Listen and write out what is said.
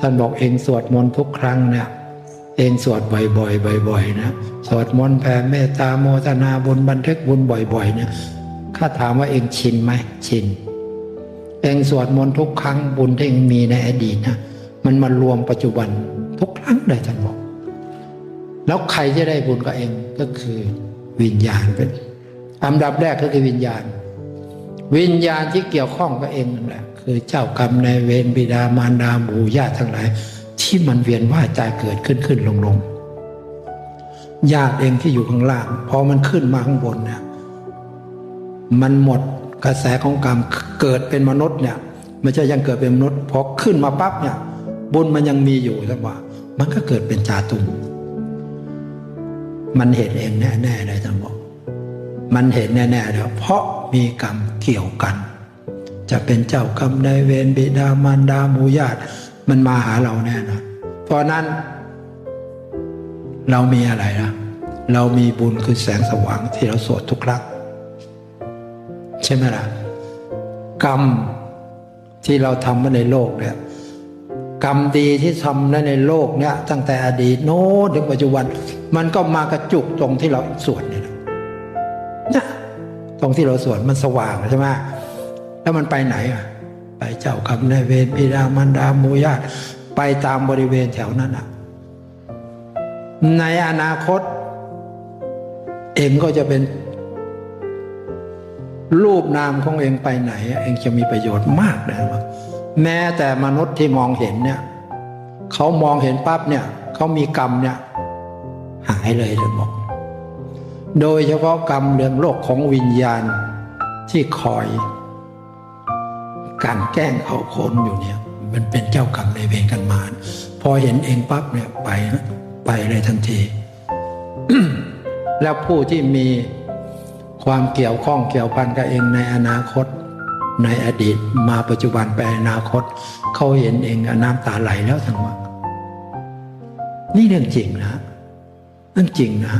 ท่านบอกเองสวดมนต์ทุกครั้งเนี่ยเองสวดบ่อยๆบ่อยๆนะสวดมนต์แผ่เมตตาโมทนาบุญบันทึกบุญบ่อยๆเนี่ยข้าถามว่าเองชินไหมชิน เองสวดมนต์ทุกครั้งบุญที่เองมีในอดีตนะมันมารวมปัจจุบันทุกครั้งเลยท่านบอก แล้วใครจะได้บุญกับเองก็คือวิญญาณเป็นอันดับแรกก็คือวิญญาณ วิญญาณที่เกี่ยวข้องกับเองนั่นแหละคือเจ้ากรรมในายเวรบิดามารดาหมู่ญาทั้งหลาย ที่มันเวียนว่ายตายเกิดขึ้นขึ้นลงลงญาติเองที่อยู่ข้างล่างพอมันขึ้นมาข้างบนเนี่ยมันหมดกระแสของกรรมเกิดเป็นมนุษย์เนี่ยไม่ใช่ยังเกิดเป็นมนุษย์พอขึ้นมาปั๊บเนี่ยบุญมันยังมีอยู่แต่ว่า มันก็เกิดเป็นจาตุมมันเห็นเองแน่ๆเลยท่านบอก มันเห็นแน่ๆแล้วเพราะมีกรรมเกี่ยวกัน จะเป็นเจ้ากรรมนายเวรบิดามารดาหมูญาติมันมาหาเราแน่นอนเพราะนั้น เรามีอะไรนะเรามีบุญคือแสงสว่างที่เราสวดทุกครั้งใช่ไหมล่ะกรรมที่เราทำมาในโลกเนี่ยกรรมดีที่ทำในโลกเนี่ยตั้งแต่อดีตโน้นถึงปัจจุบัน มันก็มากระจุกตรงที่เราสวดเนี่ย เนี่ยตรงที่เราสวดมันสว่างใช่ไหมแล้วมันไปไหนอะไปเจ้ากรรมนายเวรบิดามารดามูญาตไปตามบริเวณแถวนั้นอะ ในอนาคต เองก็จะเป็น รูปนามของเองไปไหน เองจะมีประโยชน์มากเลยนะแม้แต่มนุษย์ที่มองเห็นเนี่ยเขามองเห็นปั๊บเนี่ยเขามีกรรมเนี่ย หายเลยเลยบอก โดยเฉพาะกรรมเรื่องโลกของวิญญาณที่คอย การแกล้งเอาคนอยู่เนี่ย มันเป็นเจ้ากรรมในายเวรกันมา พอเห็นเองปั๊บเนี่ยไปไปเลยทันที แล้วผู้ที่มีความเกี่ยวข้องเกี่ยวพันกับเองในอนาคต ในอดีตมาปัจจุบันไปอนาคต เขาเห็นเองน้ำตาไหลแล้วทั้งว่านี่เรื่องจริงนะเรื่องจริงนะ